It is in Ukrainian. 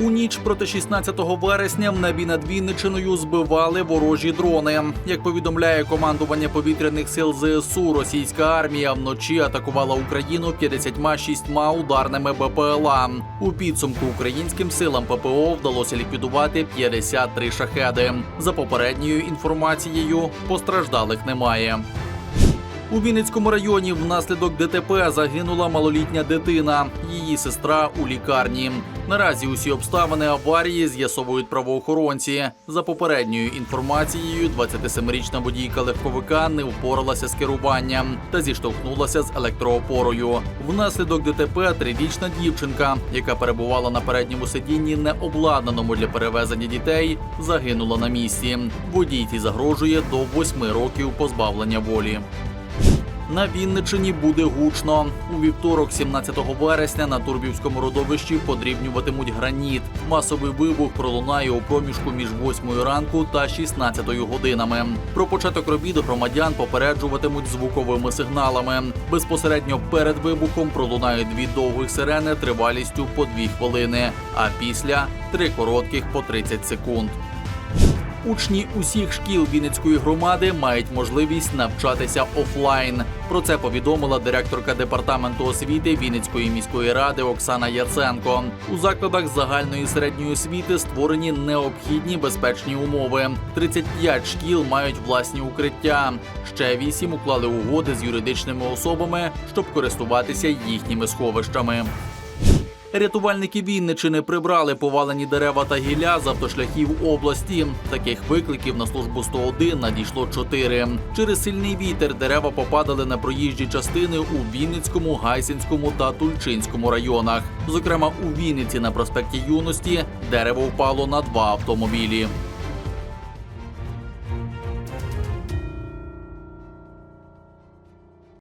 У ніч проти 16 вересня в небі над Вінничиною збивали ворожі дрони. Як повідомляє командування повітряних сил ЗСУ, російська армія вночі атакувала Україну 56 ударними БПЛА. У підсумку українським силам ППО вдалося ліквідувати 53 шахеди. За попередньою інформацією, постраждалих немає. У Вінницькому районі внаслідок ДТП загинула малолітня дитина. Її сестра у лікарні. Наразі усі обставини аварії з'ясовують правоохоронці. За попередньою інформацією, 27-річна водійка легковика не впоралася з керуванням та зіштовхнулася з електроопорою. Внаслідок ДТП трирічна дівчинка, яка перебувала на передньому сидінні, не обладнаному для перевезення дітей, загинула на місці. Водійці загрожує до 8 років позбавлення волі. На Вінничині буде гучно. У вівторок, 17 вересня, на Турбівському родовищі подрібнюватимуть граніт. Масовий вибух пролунає у проміжку між 8 ранку та 16 годинами. Про початок робіт громадян попереджуватимуть звуковими сигналами. Безпосередньо перед вибухом пролунають дві довгих сирени тривалістю по 2 хвилини, а після три коротких по 30 секунд. Учні усіх шкіл Вінницької громади мають можливість навчатися офлайн. Про це повідомила директорка департаменту освіти Вінницької міської ради Оксана Яценко. У закладах загальної середньої освіти створені необхідні безпечні умови. 35 шкіл мають власні укриття. Ще 8 уклали угоди з юридичними особами, щоб користуватися їхніми сховищами. Рятувальники Вінничини прибрали повалені дерева та гілля з автошляхів області. Таких викликів на службу 101 надійшло чотири. Через сильний вітер дерева попадали на проїжджі частини у Вінницькому, Гайсинському та Тульчинському районах. Зокрема, у Вінниці на проспекті Юності дерево впало на два автомобілі.